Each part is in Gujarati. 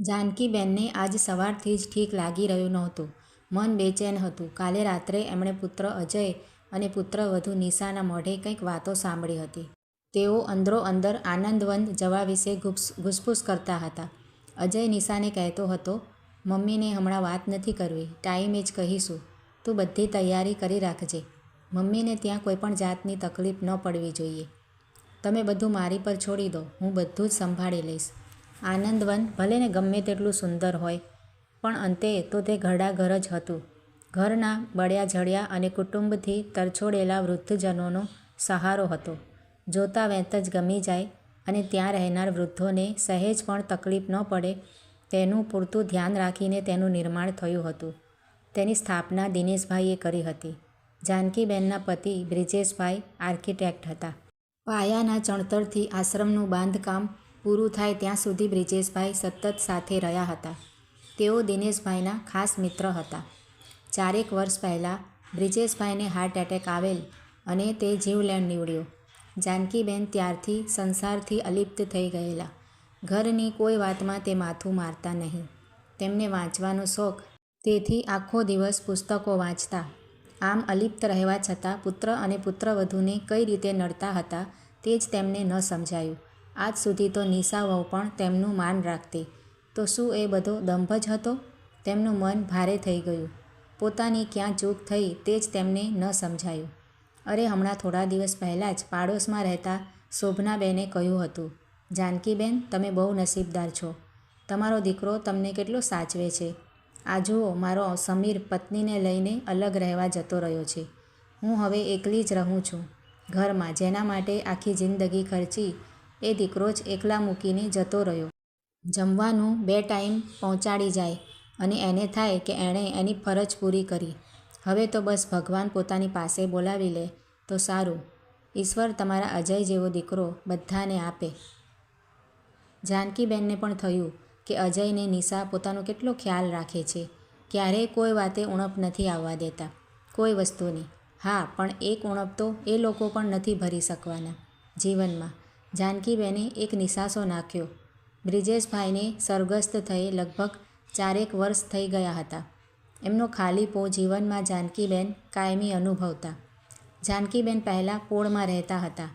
જાનકીબેનને આજ સવારથી જ ઠીક લાગી રહ્યું નહોતું. મન બેચેન હતું. કાલે રાત્રે એમણે પુત્ર અજય અને પુત્રવધૂ નિશાના મોઢે કંઈક વાતો સાંભળી હતી. તેઓ અંદરો અંદર આનંદવન જવા વિશે ઘૂસફૂસ કરતા હતા. અજય નિશાને કહેતો હતો, મમ્મીને હમણાં વાત નથી કરવી, ટાઈમે જ કહીશું. તું બધી તૈયારી કરી રાખજે. મમ્મીને ત્યાં કોઈપણ જાતની તકલીફ ન પડવી જોઈએ. તમે બધું મારી પર છોડી દો, હું બધું જ સંભાળી લઈશ. આનંદવન ભલેને ગમે તેટલું સુંદર હોય, પણ અંતે તો તે ઘરડાઘર જ હતું. ઘરના બળ્યા-ઝળ્યા અને કુટુંબથી તરછોડેલા વૃદ્ધજનોનો સહારો હતો. જોતાં વેંત જ ગમી જાય અને ત્યાં રહેનાર વૃદ્ધોને સહેજ પણ તકલીફ ન પડે તેનું પૂરતું ધ્યાન રાખીને તેનું નિર્માણ થયું હતું. તેની સ્થાપના દિનેશભાઈએ કરી હતી. જાનકીબેનના પતિ બ્રિજેશભાઈ આર્કિટેક્ટ હતા. પાયાના ચણતરથી આશ્રમનું બાંધકામ પૂરું થાય ત્યાં સુધી બ્રિજેશભાઈ સતત સાથે રહ્યા હતા. તેઓ દિનેશભાઈના ખાસ મિત્ર હતા. ચારેક વર્ષ પહેલાં બ્રિજેશભાઈને હાર્ટ એટેક આવેલ અને તે જીવલેણ નીવડ્યો. જાનકીબેન ત્યારથી સંસારથી અલિપ્ત થઈ ગયેલા. ઘરની કોઈ વાતમાં તે માથું મારતા નહીં. તેમને વાંચવાનો શોખ, તેથી આખો દિવસ પુસ્તકો વાંચતા. આમ અલિપ્ત રહેવા છતાં પુત્ર અને પુત્રવધૂને કઈ રીતે નડતા હતા તે જ તેમને ન સમજાયું. આજ સુધી તો નિશા વહુ પણ તેમનું માન રાખતી, તો શું એ બધો દંભ જ હતો? તેમનું મન ભારે થઈ ગયું. પોતાની ક્યાં ચૂક થઈ તે જ તેમને ન સમજાયું. અરે હમણાં થોડા દિવસ પહેલાં જ પાડોશમાં રહેતા શોભનાબેને કહ્યું હતું, જાનકીબેન તમે બહુ નસીબદાર છો. તમારો દીકરો તમને કેટલો સાચવે છે. આ જુઓ મારો સમીર પત્નીને લઈને અલગ રહેવા જતો રહ્યો છે. હું હવે એકલી જ રહું છું ઘરમાં જેના માટે આખી જિંદગી ખર્ચી એ દીકરો જ એકલા મૂકીને જતો રહ્યો. જમવાનું બે ટાઈમ પહોંચાડી જાય અને એને થાય કે એણે એની ફરજ પૂરી કરી. હવે તો બસ ભગવાન પોતાની પાસે બોલાવી લે તો સારું. ઈશ્વર તમારા અજય જેવો દીકરો બધાને આપે. જાનકીબેનને પણ થયું કે અજયને નિશા પોતાનો કેટલો ખ્યાલ રાખે છે. ક્યારેય કોઈ વાતે ઉણપ નથી આવવા દેતા, કોઈ વસ્તુની. હા પણ એક ઉણપ તો એ લોકો પણ નથી ભરી શકવાના જીવનમાં. જાનકીબેને એક નિશાસો નાખ્યો. બ્રિજેશભાઈને સ્વર્ગસ્થ થયે લગભગ ચારેક વર્ષ થઈ ગયા હતા. એમનો ખાલીપો જીવનમાં જાનકીબેન કાયમી અનુભવતા. જાનકીબેન પહેલાં પોળમાં રહેતા હતા,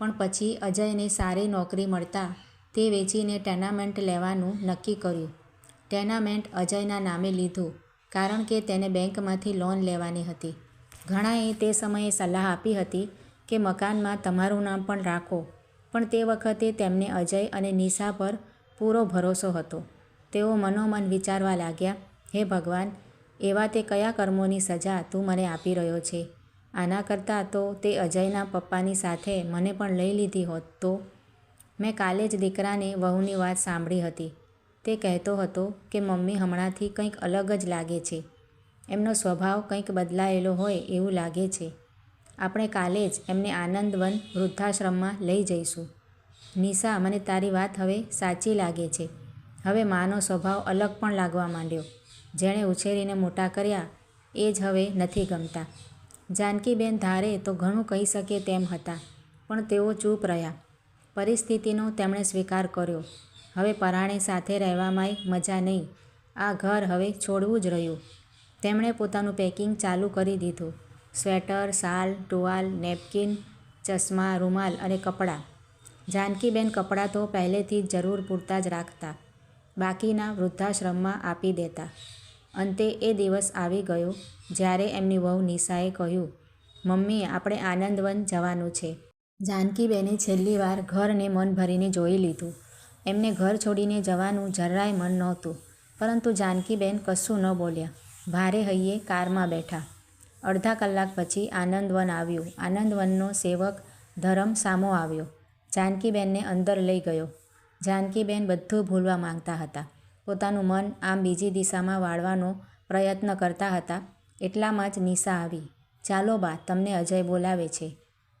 પણ પછી અજયને સારી નોકરી મળતા તે વેચીને ટેનામેન્ટ લેવાનું નક્કી કર્યું. ટેનામેન્ટ અજયના નામે લીધું કારણ કે તેને બેંકમાંથી લોન લેવાની હતી. ઘણાએ તે સમયે સલાહ આપી હતી કે મકાનમાં તમારું નામ પણ રાખો, પણ તે વખતે તેમને અજય અને નિશા પર પૂરો ભરોસો હતો. તેઓ મનોમન વિચારવા લાગ્યા, હે ભગવાન! એવા તે કયા કર્મોની સજા તું મને આપી રહ્યો છે? આના કરતાં તો તે અજયના પપ્પાની સાથે મને પણ લઈ લીધી હોત તો? મેં કાલે જ દીકરાને વહુની વાત સાંભળી હતી. તે કહેતો હતો કે મમ્મી હમણાંથી કંઈક અલગ જ લાગે છે. એમનો સ્વભાવ કંઈક બદલાયેલો હોય એવું લાગે છે. આપણે કાલે જ એમને આનંદવન વૃદ્ધાશ્રમમાં લઈ જઈશું. નિશા મને તારી વાત હવે સાચી લાગે છે. હવે માનો સ્વભાવ અલગ પણ લાગવા માંડ્યો. જેણે ઉછેરીને મોટા કર્યા એ જ હવે નથી ગમતા. જાનકીબેન ધારે તો ઘણું કહી શકે તેમ હતા, પણ તેઓ ચૂપ રહ્યા. પરિસ્થિતિનો તેમણે સ્વીકાર કર્યો. હવે પરાણે સાથે રહેવામાંય મજા નહીં. આ ઘર હવે છોડવું જ રહ્યું. તેમણે પોતાનું પેકિંગ ચાલુ કરી દીધું. સ્વેટર, શાલ, ટુવાલ, નેપકિન ચશ્મા, રૂમાલ અને કપડાં. જાનકીબેન કપડાં તો પહેલેથી જ જરૂર પૂરતા જ રાખતા, બાકીના વૃદ્ધાશ્રમમાં આપી દેતા. અંતે એ દિવસ આવી ગયો જ્યારે એમની વહુ નિશાએ કહ્યું, મમ્મી આપણે આનંદવન જવાનું છે. જાનકીબેને છેલ્લીવાર ઘરને મન ભરીને જોઈ લીધું. એમને ઘર છોડીને જવાનું જરાય મન નહોતું, પરંતુ જાનકીબેન કશું ન બોલ્યા ભારે હૈયે કારમાં બેઠા. અડધા કલાક પછી આનંદવન આવ્યું. આનંદવનનો સેવક ધરમ સામો આવ્યો. જાનકીબેનને અંદર લઈ ગયો. જાનકીબેન બધું ભૂલવા માંગતા હતા. પોતાનું મન આમ બીજી દિશામાં વાળવાનો પ્રયત્ન કરતા હતા, એટલામાં જ નિશા આવી. ચાલો બા તમને અજય બોલાવે છે.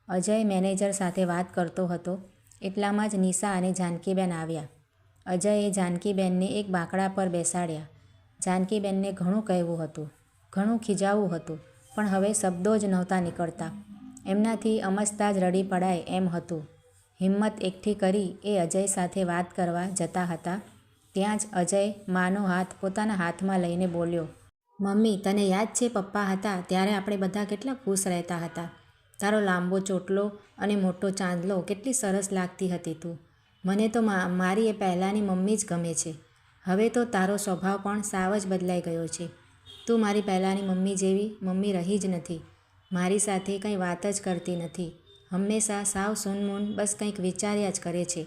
અજય મેનેજર સાથે વાત કરતો હતો, એટલામાં જ નિશા અને જાનકીબેન આવ્યા. અજયે જાનકીબેનને એક બાંકડા પર બેસાડ્યા. જાનકીબેનને ઘણું કહેવું હતું, ઘણું ખીજાવવું હતું, પણ હવે શબ્દો જ નહોતા નીકળતા. એમનાથી અમસ્તા જ રડી પડાય એમ હતું. હિંમત એકઠી કરી એ અજય સાથે વાત કરવા જતા હતા. ત્યાં જ અજય માનો હાથ પોતાના હાથમાં લઈને બોલ્યો, મમ્મી, તને યાદ છે પપ્પા હતા ત્યારે આપણે બધા કેટલા ખુશ રહેતા હતા. તારો લાંબો ચોટલો અને મોટો ચાંદલો કેટલી સરસ લાગતી હતી તું. મને તો મારી એ પહેલાંની મમ્મી જ ગમે છે. હવે તો તારો સ્વભાવ પણ સાવ જ બદલાઈ ગયો છે. તું મારી પહેલાંની મમ્મી જેવી મમ્મી રહી જ નથી. મારી સાથે કંઈ વાત જ કરતી નથી. હંમેશા સાવ સૂનમૂન બસ કંઈક વિચાર્યા જ કરે છે.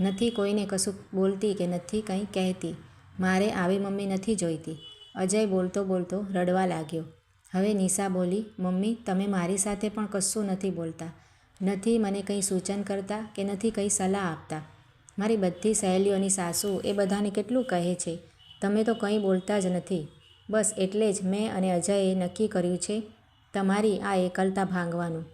નથી કોઈને કશું બોલતી કે નથી કંઈ કહેતી. મારે આવી મમ્મી નથી જોઈતી. અજય બોલતો બોલતો રડવા લાગ્યો. હવે નિશા બોલી, મમ્મી, તમે મારી સાથે પણ કશું નથી બોલતા. નથી મને કંઈ સૂચન કરતા કે નથી કંઈ સલાહ આપતા. મારી બધી સહેલીઓની સાસુ એ બધાને કેટલું કહે છે. તમે તો કંઈ બોલતા જ નથી. બસ એટલે જ મેં અને અજયે નક્કી કર્યું છે, તમારી આ એકલતા ભાંગવાનું.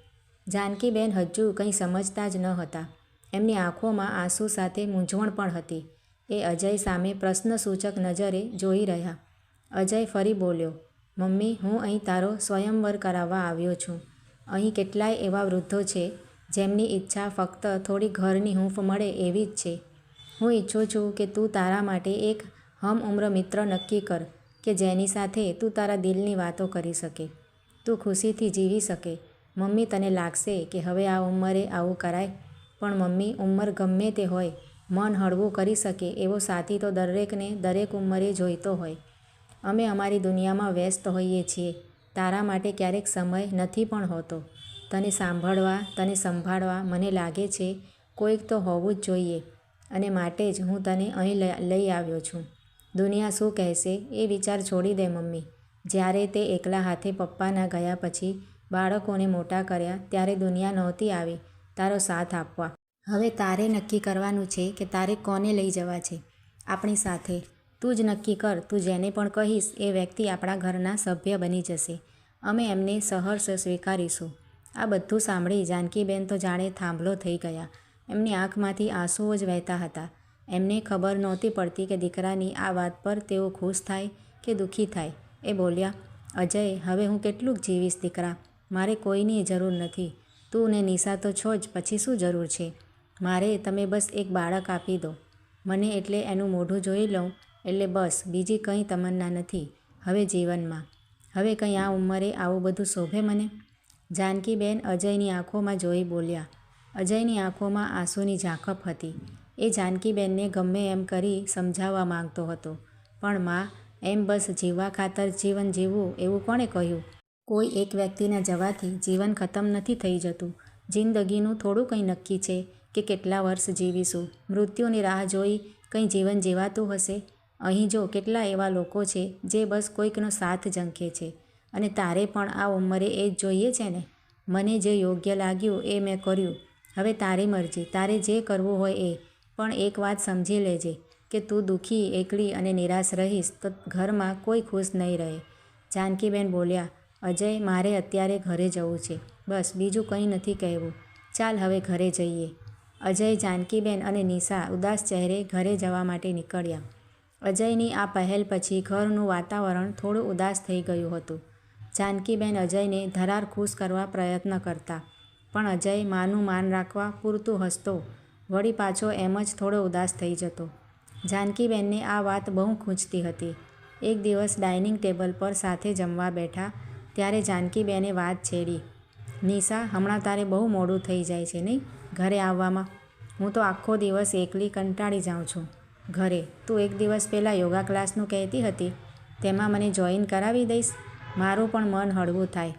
જાનકીબેન હજુ કંઈ સમજતા જ ન હતા. એમની આંખોમાં આંસુ સાથે મૂંઝવણ પણ હતી. એ અજય સામે પ્રશ્નસૂચક નજરે જોઈ રહ્યા. અજય ફરી બોલ્યો, મમ્મી, હું અહીં તારો સ્વયંવર કરાવવા આવ્યો છું. અહીં કેટલાય એવા વૃદ્ધો છે, જેમની ઈચ્છા ફક્ત થોડી ઘરની હૂંફ મળે એવી જ છે. હું ઈચ્છું છું કે તું તારા માટે એક હમ ઉમ્ર મિત્ર નક્કી કર. કે જેની સાથે તું તારા દિલની વાતો કરી શકે. તું ખુશીથી જીવી શકે. મમ્મી તને લાગશે કે હવે આ ઉંમરે આવું કરાય. પણ મમ્મી, ઉંમર ગમે તે હોય, મન હળવું કરી શકે એવો સાથી તો દરેકને દરેક ઉંમરે જોઈતો હોય. અમે અમારી દુનિયામાં વ્યસ્ત હોઈએ છીએ. તારા માટે ક્યારેક સમય નથી પણ હોતો. તને સાંભળવા, તને સંભાળવા મને લાગે છે કોઈક તો હોવું જ જોઈએ. અને માટે જ હું તને અહીં લઈ આવ્યો છું. દુનિયા શું કહેશે એ વિચાર છોડી દે મમ્મી. જ્યારે તે એકલા હાથે પપ્પાના ગયા પછી બાળકોને મોટા કર્યા ત્યારે દુનિયા નહોતી આવી. તારો સાથ આપવા. હવે તારે નક્કી કરવાનું છે કે તારે કોને લઈ જવા છે? આપણી સાથે. તું જ નક્કી કર. તું જેને પણ કહીશ એ વ્યક્તિ આપણા ઘરના સભ્ય બની જશે. અમે એમને સહર્ષ સ્વીકારીશું. આ બધું સાંભળી જાનકીબેન તો જાણે થાંભલો થઈ ગયા. એમની આંખમાંથી આંસુઓ જ વહેતા હતા. એમને ખબર નહોતી પડતી કે દીકરાની આ વાત પર તેઓ ખુશ થાય કે દુઃખી થાય. એ બોલ્યા, અજય, હવે હું કેટલુંક જીવીશ દીકરા. મારે કોઈની જરૂર નથી. તું ને નિશા તો છો જ, પછી શું જરૂર છે? મારે, તમે બસ એક બાળક આપી દો. મને એટલે એનું મોઢું જોઈ લઉં, એટલે બસ, બીજી કંઈ તમન્ના નથી. હવે જીવનમાં. હવે કંઈ આ ઉંમરે આવું બધું શોભે મને? જાનકીબેન અજયની આંખોમાં જોઈ બોલ્યા. અજયની આંખોમાં આંસુની ઝાંખપ હતી. એ જાનકીબેનને ગમે એમ કરી સમજાવવા માંગતો હતો. પણ માં, એમ બસ જીવવા ખાતર જીવન જીવવું એવું કોણે કહ્યું? કોઈ એક વ્યક્તિના જવાથી જીવન ખતમ નથી થઈ જતું. જિંદગીનું થોડું કંઈ નક્કી છે કે કેટલા વર્ષ જીવીશું. મૃત્યુની રાહ જોઈ કંઈ જીવન જીવાતું હશે? અહીં જો કેટલા એવા લોકો છે જે બસ કોઈકનો સાથ ઝંખે છે. અને તારે પણ આ ઉંમરે એ જ જોઈએ છે ને? મને જે યોગ્ય લાગ્યું એ મેં કર્યું. હવે તારી મરજી. તારે જે કરવું હોય એ. પણ એક વાત સમજી લેજે કે તું દુઃખી, એકલી અને નિરાશ રહીશ તો ઘરમાં કોઈ ખુશ નહીં રહે. જાનકીબેન બોલ્યા, અજય, મારે અત્યારે ઘરે જવું છે. બસ, બીજું કંઈ નથી કહેવું. ચાલ હવે ઘરે જઈએ. અજય, જાનકીબેન અને નિશા ઉદાસ ચહેરે ઘરે જવા માટે નીકળ્યા. અજયની આ પહેલ પછી ઘરનું વાતાવરણ થોડું ઉદાસ થઈ ગયું હતું. જાનકીબેન અજયને ધરાર ખુશ કરવા પ્રયત્ન કરતા, પણ અજય માનું માન રાખવા પૂરતું હસતો વળી પાછો એમ જ થોડો ઉદાસ થઈ જતો. જાનકીબેનને આ વાત બહુ ખૂંચતી હતી. એક દિવસ ડાઇનિંગ ટેબલ પર સાથે જમવા બેઠા ત્યારે જાનકીબેને વાત છેડી નિશા હમણાં તારે બહુ મોડું થઈ જાય છે નહીં? ઘરે આવવામાં? હું તો આખો દિવસ એકલી કંટાળી જાઉં છું. ઘરે, તું એક દિવસ પહેલાં યોગા ક્લાસનું કહેતી હતી, તેમાં મને જોઈન કરાવી દઈશ? મારું પણ મન હળવું થાય.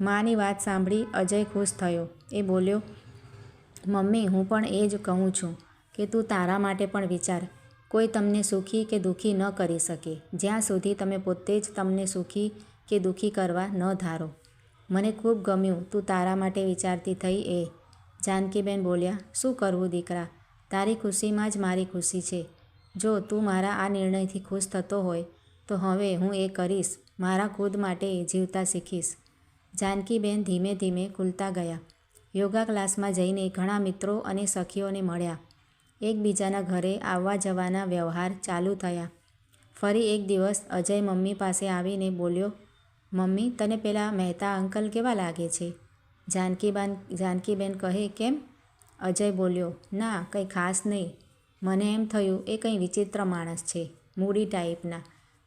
માની વાત સાંભળી અજય ખુશ થયો. એ બોલ્યો મમ્મી, હું પણ એ જ કહું છું કે તું તારા માટે પણ વિચાર. કોઈ તમને સુખી કે દુઃખી ન કરી શકે. જ્યાં સુધી તમે પોતે જ તમને સુખી કે દુઃખી કરવા ન ધારો. મને ખૂબ ગમ્યું તું તારા માટે વિચારતી થઈ એ. જાનકીબેન બોલ્યા, શું કરવું દીકરા? તારી ખુશીમાં જ મારી ખુશી છે. જો તું મારા આ નિર્ણયથી ખુશ થતો હોય, તો હવે હું એ કરીશ. મારા ખુદ માટે જીવતા શીખીશ. જાનકીબેન ધીમે ધીમે ખુલતા ગયા. યોગા ક્લાસમાં જઈને ઘણા મિત્રો અને સખીઓને મળ્યા. એકબીજાના ઘરે આવવા જવાના વ્યવહાર ચાલુ થયા. ફરી એક દિવસ અજય મમ્મી પાસે આવીને બોલ્યો, મમ્મી, તને પેલા મહેતા અંકલ કેવા લાગે છે? જાનકીબાન, જાનકીબેન કહે કેમ? અજય બોલ્યો, ના, કંઈ ખાસ નહીં. મને એમ થયું, એ કંઈ વિચિત્ર માણસ છે, મૂડી ટાઈપના.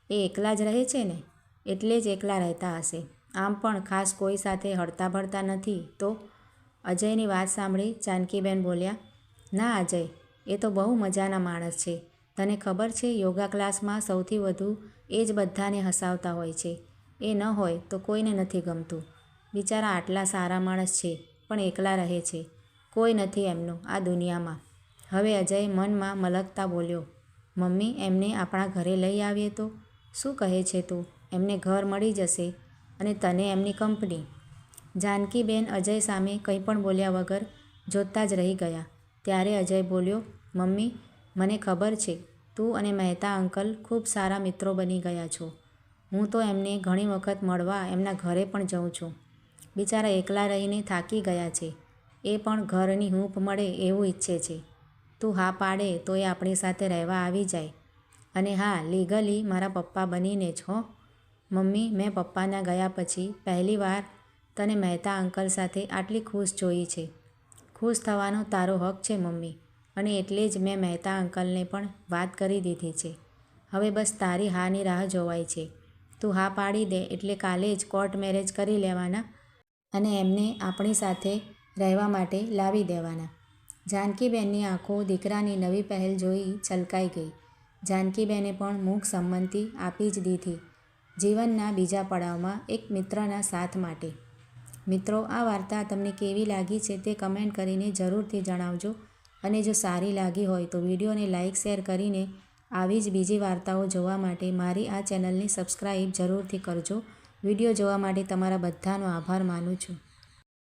એ એકલા જ રહે છે ને? એટલે જ એકલા રહેતા હશે. આમ પણ ખાસ કોઈ સાથે હડતા ભરતા નથી, તો અજયની વાત સાંભળી જાનકીબેન બોલ્યા, ના અજય, એ તો બહુ મજાના માણસ છે. તને ખબર છે યોગા ક્લાસમાં સૌથી વધુ એ જ બધાને હસાવતા હોય છે. એ ન હોય તો કોઈને નથી ગમતું. બિચારા આટલા સારા માણસ છે, પણ એકલા રહે છે. કોઈ નથી એમનું આ દુનિયામાં. હવે અજય મનમાં મલકતા બોલ્યો, મમ્મી, એમને આપણા ઘરે લઈ આવીએ તો? શું કહે છે તું? એમને ઘર મળી જશે અને તને એમની કંપની. જાનકીબેન અજય સામે કંઈ પણ બોલ્યા વગર જોતા જ રહી ગયા. ત્યારે અજય બોલ્યો, મમ્મી, મને ખબર છે, તું અને મહેતા અંકલ ખૂબ સારા મિત્રો બની ગયા છો. હું તો એમને ઘણી વખત મળવા એમના ઘરે પણ જાઉં છું. બિચારા એકલા રહીને થાકી ગયા છે. એ પણ ઘરની હૂંફ મળે એવું ઈચ્છે છે. તું હા પાડે તો એ આપણી સાથે રહેવા આવી જાય. અને હા લીગલી મારા પપ્પા બનીને જ હો. મમ્મી, મેં પપ્પાના ગયા પછી પહેલીવાર તને મહેતા અંકલ સાથે આટલી ખુશ જોઈ છે. ખુશ થવાનો તારો હક છે, મમ્મી. અને એટલે જ મેં મહેતા અંકલને પણ વાત કરી દીધી છે. હવે બસ તારી હાની રાહ જોવાય છે. તું હા પાડી દે એટલે કાલે જ કોર્ટ મેરેજ કરી લેવાના અને એમને આપણી સાથે રહેવા માટે લાવી દેવાના. જાનકીબેનની આંખો દીકરાની નવી પહેલ જોઈ છલકાઈ ગઈ. જાનકીબેને પણ મૂક સંમતિ આપી જ દીધી. જીવનના બીજા પડાવમાં એક મિત્રના સાથ માટે. મિત્રો, આ વાર્તા તમને કેવી લાગી છે તે કમેન્ટ કરીને જરૂરથી જણાવજો. અને જો સારી લાગી હોય તો વિડીયોને લાઇક શેર કરીને આવી જ બીજી વાર્તાઓ જોવા માટે મારી આ ચેનલને સબસ્ક્રાઈબ જરૂરથી કરજો. વીડિયો જોવા માટે તમારા બધાનો આભાર માનું છું.